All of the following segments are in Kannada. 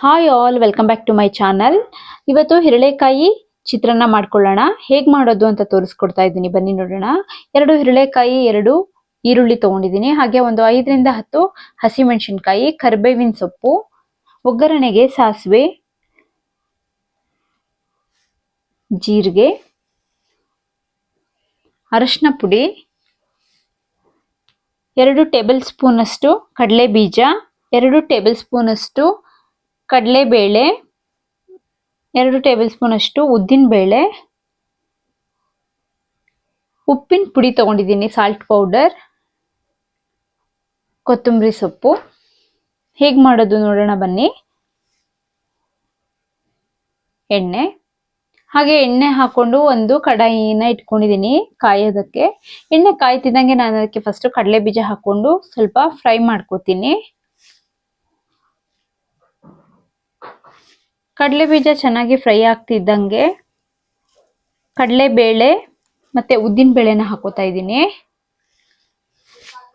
Hi all welcome back to my channel ಇವತ್ತು ಹಿರಳೆಕಾಯಿ ಚಿತ್ರಾನ್ನ ಮಾಡ್ಕೊಳ್ಳೋಣ. ಹೇಗೆ ಮಾಡೋದು ಅಂತ ತೋರಿಸ್ಕೊಡ್ತಾ ಇದ್ದೀನಿ. ಬನ್ನಿ ನೋಡೋಣ. ಎರಡು ಹಿರಳೆಕಾಯಿ, ಎರಡು ಈರುಳ್ಳಿ ತೊಗೊಂಡಿದ್ದೀನಿ. ಹಾಗೆ ಒಂದು ಐದರಿಂದ ಹತ್ತು ಹಸಿಮೆಣಸಿನಕಾಯಿ, ಕರಿಬೇವಿನ ಸೊಪ್ಪು, ಒಗ್ಗರಣೆಗೆ ಸಾಸಿವೆ, ಜೀರಿಗೆ, ಅರಶಿನ ಪುಡಿ, ಎರಡು ಟೇಬಲ್ ಸ್ಪೂನ್ ಅಷ್ಟು ಕಡಲೆ ಬೀಜ, ಎರಡು ಟೇಬಲ್ ಸ್ಪೂನ್ ಅಷ್ಟು ಕಡಲೆಬೇಳೆ, ಎರಡು ಟೇಬಲ್ ಸ್ಪೂನ್ ಅಷ್ಟು ಉದ್ದಿನ ಬೇಳೆ ಉಪ್ಪಿನ ಪುಡಿ ತೊಗೊಂಡಿದ್ದೀನಿ ಸಾಲ್ಟ್ ಪೌಡರ್ ಕೊತ್ತಂಬರಿ ಸೊಪ್ಪು. ಹೇಗೆ ಮಾಡೋದು ನೋಡೋಣ ಬನ್ನಿ. ಎಣ್ಣೆ. ಹಾಗೆ ಎಣ್ಣೆ ಹಾಕೊಂಡು ಒಂದು ಕಡಾಯಿನ ಇಟ್ಕೊಂಡಿದ್ದೀನಿ ಕಾಯೋದಕ್ಕೆ. ಎಣ್ಣೆ ಕಾಯ್ತಿದ್ದಂಗೆ ನಾನು ಅದಕ್ಕೆ ಫಸ್ಟು ಕಡಲೆ ಬೀಜ ಹಾಕ್ಕೊಂಡು ಸ್ವಲ್ಪ ಫ್ರೈ ಮಾಡ್ಕೋತೀನಿ. ಕಡಲೆ ಬೀಜ ಚೆನ್ನಾಗಿ ಫ್ರೈ ಆಗ್ತಿದ್ದಂಗೆ ಕಡಲೆಬೇಳೆ ಮತ್ತು ಉದ್ದಿನ ಬೇಳೆನ ಹಾಕೋತಾ ಇದ್ದೀನಿ.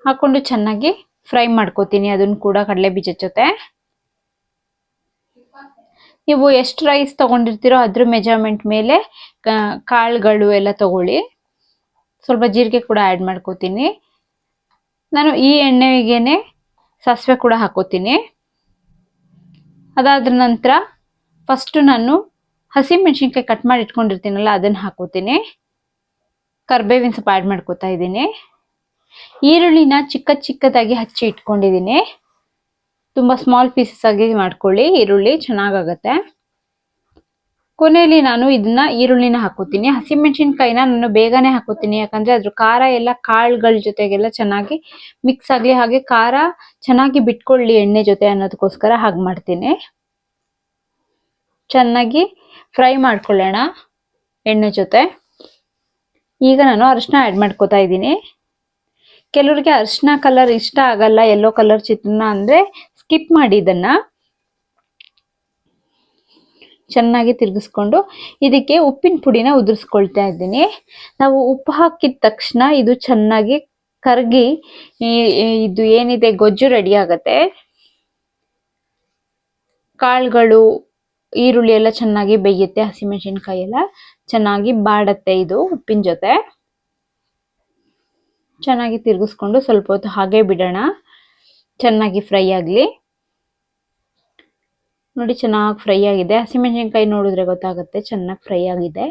ಹಾಕ್ಕೊಂಡು ಚೆನ್ನಾಗಿ ಫ್ರೈ ಮಾಡ್ಕೋತೀನಿ ಅದನ್ನು ಕೂಡ ಕಡಲೆ ಬೀಜ ಜೊತೆ. ನೀವು ಎಷ್ಟು ರೈಸ್ ತಗೊಂಡಿರ್ತೀರೋ ಅದ್ರ ಮೆಜರ್ಮೆಂಟ್ ಮೇಲೆ ಕಾಳುಗಳು ಎಲ್ಲ ತಗೊಳ್ಳಿ. ಸ್ವಲ್ಪ ಜೀರಿಗೆ ಕೂಡ ಆ್ಯಡ್ ಮಾಡ್ಕೋತೀನಿ. ನಾನು ಈ ಎಣ್ಣೆಗೇನೆ ಸಾಸಿವೆ ಕೂಡ ಹಾಕೋತೀನಿ. ಅದಾದ ನಂತರ ಫಸ್ಟು ನಾನು ಹಸಿ ಮೆಣಸಿನ್ಕಾಯಿ ಕಟ್ ಮಾಡಿ ಇಟ್ಕೊಂಡಿರ್ತೀನಲ್ಲ, ಅದನ್ನು ಹಾಕೋತೀನಿ. ಕರ್ಬೇವಿನ ಸೊಪ್ಪು ಆ್ಯಡ್ ಮಾಡ್ಕೋತಾ ಇದ್ದೀನಿ. ಈರುಳ್ಳಿನ ಚಿಕ್ಕ ಚಿಕ್ಕದಾಗಿ ಹಚ್ಚಿ ಇಟ್ಕೊಂಡಿದ್ದೀನಿ. ತುಂಬ ಸ್ಮಾಲ್ ಪೀಸಸ್ ಆಗಿ ಮಾಡ್ಕೊಳ್ಳಿ, ಈರುಳ್ಳಿ ಚೆನ್ನಾಗಾಗತ್ತೆ. ಕೊನೆಯಲ್ಲಿ ನಾನು ಇದನ್ನ ಈರುಳ್ಳಿನ ಹಾಕೋತೀನಿ. ಹಸಿಮೆಣಸಿನ್ಕಾಯಿನ ನಾನು ಬೇಗನೆ ಹಾಕೋತೀನಿ, ಯಾಕಂದ್ರೆ ಅದ್ರ ಖಾರ ಎಲ್ಲ ಕಾಳುಗಳ ಜೊತೆಗೆಲ್ಲ ಚೆನ್ನಾಗಿ ಮಿಕ್ಸ್ ಆಗಲಿ, ಹಾಗೆ ಖಾರ ಚೆನ್ನಾಗಿ ಬಿಟ್ಕೊಳ್ಳಿ ಎಣ್ಣೆ ಜೊತೆ ಅನ್ನೋದಕ್ಕೋಸ್ಕರ ಹಾಗೆ ಮಾಡ್ತೀನಿ. ಚೆನ್ನಾಗಿ ಫ್ರೈ ಮಾಡ್ಕೊಳ್ಳೋಣ ಎಣ್ಣೆ ಜೊತೆ. ಈಗ ನಾನು ಅರಿಶಿನ ಆ್ಯಡ್ ಮಾಡ್ಕೋತಾ ಇದ್ದೀನಿ. ಕೆಲವ್ರಿಗೆ ಅರಿಶಿನ ಕಲರ್ ಇಷ್ಟ ಆಗಲ್ಲ ಎಲ್ಲೋ ಕಲರ್ ಚಿತ್ರಾನ್ನ ಅಂದರೆ ಸ್ಕಿಪ್ ಮಾಡಿ ಇದನ್ನು. ಚೆನ್ನಾಗಿ ತಿರುಗಿಸ್ಕೊಂಡು ಇದಕ್ಕೆ ಉಪ್ಪಿನ ಪುಡಿನ ಉದುರಿಸ್ಕೊಳ್ತಾ ಇದ್ದೀನಿ. ನಾವು ಉಪ್ಪು ಹಾಕಿದ ತಕ್ಷಣ ಇದು ಚೆನ್ನಾಗಿ ಕರಗಿ ಇದು ಏನಿದೆ, ಗೊಜ್ಜು ರೆಡಿ ಆಗುತ್ತೆ. ಕಾಳುಗಳು ಈರುಳ್ಳಿ ಎಲ್ಲ ಚೆನ್ನಾಗಿ ಬೇಯುತ್ತೆ ಹಸಿಮೆಣಸಿನ್ಕಾಯಿ ಎಲ್ಲ ಚೆನ್ನಾಗಿ ಬಾಡತ್ತೆ ಇದು ಉಪ್ಪಿನ ಜೊತೆ. ಚೆನ್ನಾಗಿ ತಿರುಗಿಸ್ಕೊಂಡು ಸ್ವಲ್ಪ ಹೊತ್ತು ಹಾಗೆ ಬಿಡೋಣ. ಚೆನ್ನಾಗಿ ಫ್ರೈ ಆಗಲಿ. ನೋಡಿ ಚೆನ್ನಾಗಿ ಫ್ರೈ ಆಗಿದೆ. ಹಸಿಮೆಣಸಿನ್ಕಾಯಿ ನೋಡಿದ್ರೆ ಗೊತ್ತಾಗುತ್ತೆ ಚೆನ್ನಾಗಿ ಫ್ರೈ ಆಗಿದೆ.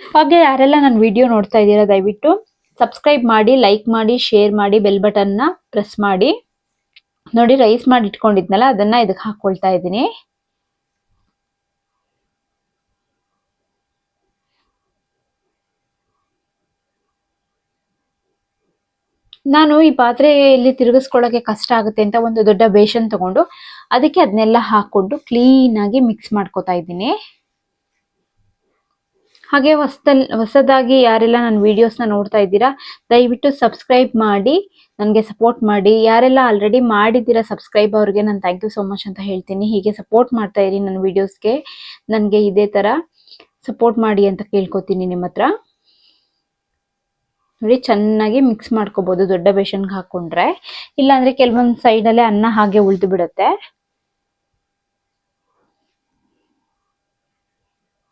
ಹಾಗೆ ಯಾರೆಲ್ಲ ನನ್ನ ವಿಡಿಯೋ ನೋಡ್ತಾ ಇದ್ದೀರಾ ದಯವಿಟ್ಟು ಸಬ್ಸ್ಕ್ರೈಬ್ ಮಾಡಿ, ಲೈಕ್ ಮಾಡಿ, ಶೇರ್ ಮಾಡಿ, ಬೆಲ್ ಬಟನ್ನ ಪ್ರೆಸ್ ಮಾಡಿ. ನೋಡಿ ರೈಸ್ ಮಾಡಿ ಇಟ್ಕೊಂಡಿದ್ನಲ್ಲ, ಅದನ್ನ ಇದಕ್ಕೆ ಹಾಕೊಳ್ತಾ ಇದ್ದೀನಿ. ನಾನು ಈ ಪಾತ್ರೆಯಲ್ಲಿ ತಿರುಗಿಸ್ಕೊಳ್ಳೋಕೆ ಕಷ್ಟ ಆಗುತ್ತೆ ಅಂತ ಒಂದು ದೊಡ್ಡ ಬೇಷನ್ ತಗೊಂಡು ಅದಕ್ಕೆ ಅದನ್ನೆಲ್ಲ ಹಾಕೊಂಡು ಕ್ಲೀನ್ ಆಗಿ ಮಿಕ್ಸ್ ಮಾಡ್ಕೋತಾ ಇದ್ದೀನಿ. ಹಾಗೆ ಹೊಸದಲ್, ಹೊಸದಾಗಿ ಯಾರೆಲ್ಲ ನನ್ನ ವಿಡಿಯೋಸ್ನ ನೋಡ್ತಾ ಇದ್ದೀರಾ, ದಯವಿಟ್ಟು ಸಬ್ಸ್ಕ್ರೈಬ್ ಮಾಡಿ, ನನಗೆ ಸಪೋರ್ಟ್ ಮಾಡಿ. ಯಾರೆಲ್ಲ ಆಲ್ರೆಡಿ ಮಾಡಿದ್ದೀರಾ ಸಬ್ಸ್ಕ್ರೈಬ್ ಅವ್ರಿಗೆ, ನಾನು ಥ್ಯಾಂಕ್ ಯು ಸೋ ಮಚ್ ಅಂತ ಹೇಳ್ತೀನಿ. ಹೀಗೆ ಸಪೋರ್ಟ್ ಮಾಡ್ತಾ ಇರಿ ನನ್ನ ವಿಡಿಯೋಸ್ಗೆ ನನಗೆ ಇದೇ ಥರ ಸಪೋರ್ಟ್ ಮಾಡಿ ಅಂತ ಕೇಳ್ಕೊತೀನಿ ನಿಮ್ಮ ಹತ್ರ. ನೋಡಿ, ಚೆನ್ನಾಗಿ ಮಿಕ್ಸ್ ಮಾಡ್ಕೋಬೋದು, ದೊಡ್ಡ ಬೇಷನ್ಗೆ ಹಾಕೊಂಡ್ರೆ. ಇಲ್ಲಾಂದರೆ ಕೆಲವೊಂದು ಸೈಡಲ್ಲೇ ಅನ್ನ ಹಾಗೆ ಉಳಿದು ಬಿಡುತ್ತೆ.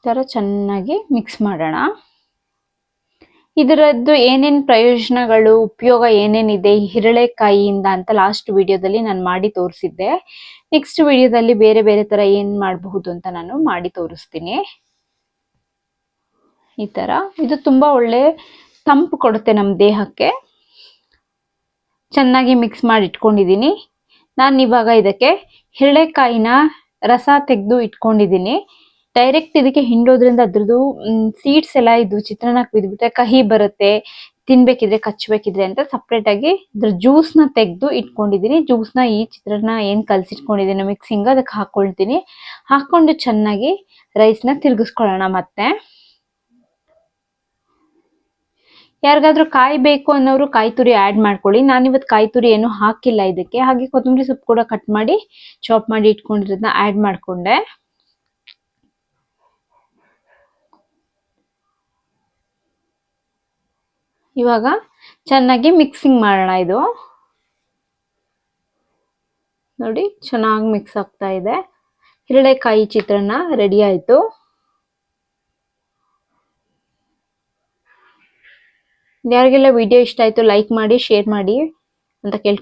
ಥರ ಚೆನ್ನಾಗಿ ಮಿಕ್ಸ್ ಮಾಡೋಣ. ಇದರದ್ದು ಏನೇನು ಪ್ರಯೋಜನಗಳು, ಉಪಯೋಗ ಏನೇನಿದೆ ಹಿರಳೆಕಾಯಿಯಿಂದ ಅಂತ ಲಾಸ್ಟ್ ವಿಡಿಯೋದಲ್ಲಿ ನಾನು ಮಾಡಿ ತೋರಿಸಿದ್ದೆ. ನೆಕ್ಸ್ಟ್ ವಿಡಿಯೋದಲ್ಲಿ ಬೇರೆ ಬೇರೆ ಥರ ಏನು ಮಾಡಬಹುದು ಅಂತ ನಾನು ಮಾಡಿ ತೋರಿಸ್ತೀನಿ. ಈ ಥರ. ಇದು ತುಂಬ ಒಳ್ಳೆ ತಂಪು ಕೊಡುತ್ತೆ ನಮ್ಮ ದೇಹಕ್ಕೆ. ಚೆನ್ನಾಗಿ ಮಿಕ್ಸ್ ಮಾಡಿ ಇಟ್ಕೊಂಡಿದ್ದೀನಿ. ನಾನು ಇವಾಗ ಇದಕ್ಕೆ ಹಿರಳೆಕಾಯಿನ ರಸ ತೆಗೆದು ಇಟ್ಕೊಂಡಿದ್ದೀನಿ. ಡೈರೆಕ್ಟ್ ಇದಕ್ಕೆ ಹಿಂಡೋದ್ರಿಂದ ಅದ್ರದ್ದು ಸೀಡ್ಸ್ ಎಲ್ಲ ಇದು ಚಿತ್ರಾನ್ನ ಬಿದ್ಬಿಟ್ರೆ ಕಹಿ ಬರುತ್ತೆ, ತಿನ್ಬೇಕಿದ್ರೆ ಕಚ್ಚಬೇಕಿದ್ರೆ ಅಂತ ಸಪ್ರೇಟ್ ಆಗಿ ಅದ್ರ ನ ತೆಗೆದು ಇಟ್ಕೊಂಡಿದ್ದೀನಿ. ನ ಈ ಚಿತ್ರಾನ್ನ ಏನು ಕಲಸಿಟ್ಕೊಂಡಿದ್ದೀನಿ ಮಿಕ್ಸಿಂಗ್ ಅದಕ್ಕೆ ಹಾಕೊಳ್ತೀನಿ. ಹಾಕೊಂಡು ಚೆನ್ನಾಗಿ ರೈಸ್ನ ತಿರುಗಿಸ್ಕೊಳ್ಳೋಣ ಮತ್ತೆ. ಯಾರಿಗಾದ್ರೂ ಕಾಯಿ ಬೇಕು ಅನ್ನೋರು ಕಾಯಿ ತುರಿ ಆ್ಯಡ್ ಮಾಡ್ಕೊಳ್ಳಿ. ನಾನಿವತ್ತು ಕಾಯಿ ತುರಿ ಏನು ಹಾಕಿಲ್ಲ ಇದಕ್ಕೆ. ಹಾಗೆ ಕೊತ್ತಂಬರಿ ಸೊಪ್ಪು ಕೂಡ ಕಟ್ ಮಾಡಿ ಚಾಪ್ ಮಾಡಿ ಇಟ್ಕೊಂಡಿರೋದನ್ನ ಆ್ಯಡ್ ಮಾಡಿಕೊಂಡೆ. ಇವಾಗ ಚೆನ್ನಾಗಿ ಮಿಕ್ಸಿಂಗ್ ಮಾಡೋಣ ಇದು. ನೋಡಿ, ಚೆನ್ನಾಗಿ ಮಿಕ್ಸ್ ಆಗ್ತಾ ಇದೆ. ಹಿರಳೆಕಾಯಿ ಚಿತ್ರಾನ್ನ ರೆಡಿ ಆಯ್ತು. ಯಾರಿಗೆಲ್ಲ ವಿಡಿಯೋ ಇಷ್ಟ ಆಯ್ತು ಲೈಕ್ ಮಾಡಿ ಶೇರ್ ಮಾಡಿ ಅಂತ ಕೇಳ್ತೀನಿ